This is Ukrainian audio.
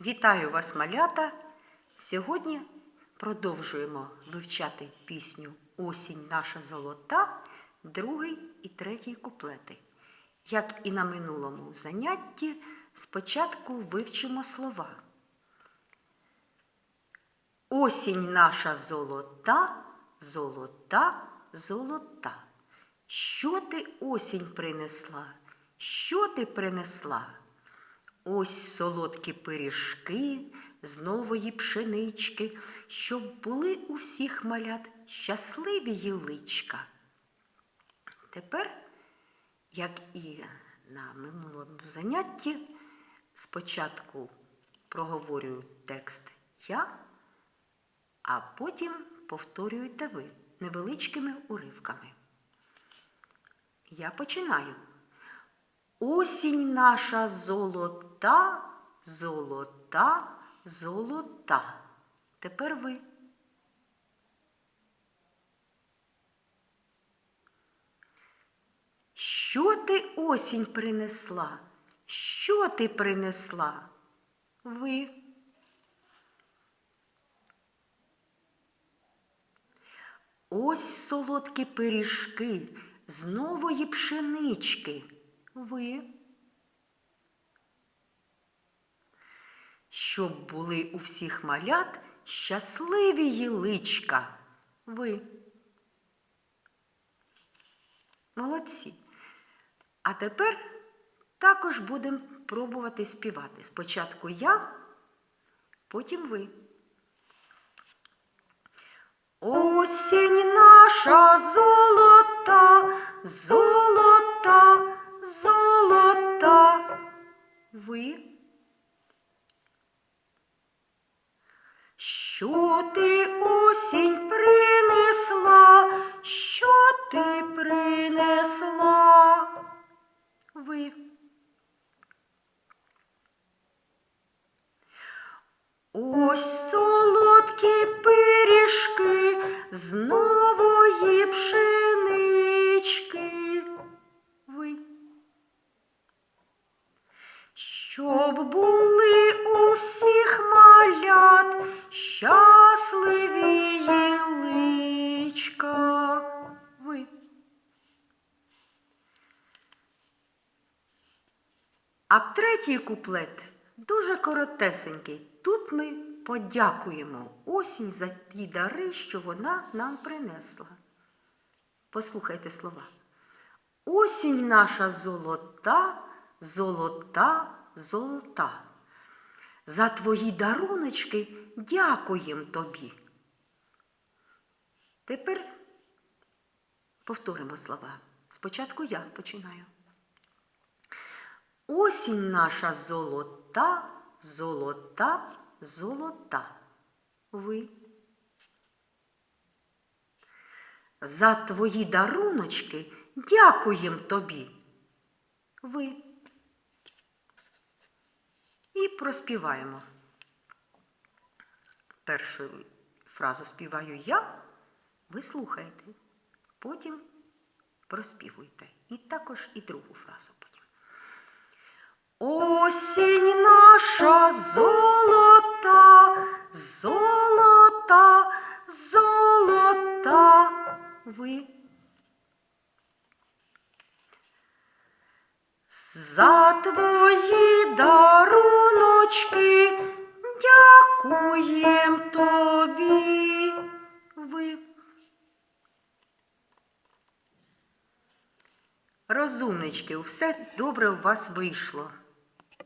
Вітаю вас, малята! Сьогодні продовжуємо вивчати пісню Осінь наша золота, другий і третій куплети. Як і на минулому занятті, спочатку вивчимо слова. Осінь наша золота, золота, золота. Що ти осінь принесла? Що ти принесла? Ось солодкі пиріжки з нової пшенички, щоб були у всіх малят щасливі їличка. Тепер, як і на минулому занятті, спочатку проговорюю текст я, а потім повторюєте ви невеличкими уривками. Я починаю. Осінь наша золота, золота, золота. Тепер ви. Що ти осінь принесла? Що ти принесла? Ви. Ось солодкі пиріжки з нової пшенички. Ви. Щоб були у всіх малят щасливі їличка. Ви. Молодці. А тепер також будемо пробувати співати. Спочатку я, потім ви. Осінь наша золота, золота, золота. Ви. Що ти осінь принесла? Що ти принесла? Ви. Ось солодкі пиріжки з нової Щоб були у всіх малят щасливі їличка. Ви. А третій куплет дуже коротесенький. Тут ми подякуємо осінь за ті дари, що вона нам принесла. Послухайте слова. Осінь наша золота, золота, золота. За твої даруночки дякуєм тобі. Тепер повторимо слова. Спочатку я починаю. Осінь наша золота, золота, золота. Ви. За твої даруночки дякуєм тобі. Ви. Проспіваємо. Першу фразу співаю я, ви слухаєте, потім проспівуйте. І також і другу фразу потім. Осінь наша золота, золота, золота. Ви. За твої Розумнички, все добре у вас вийшло.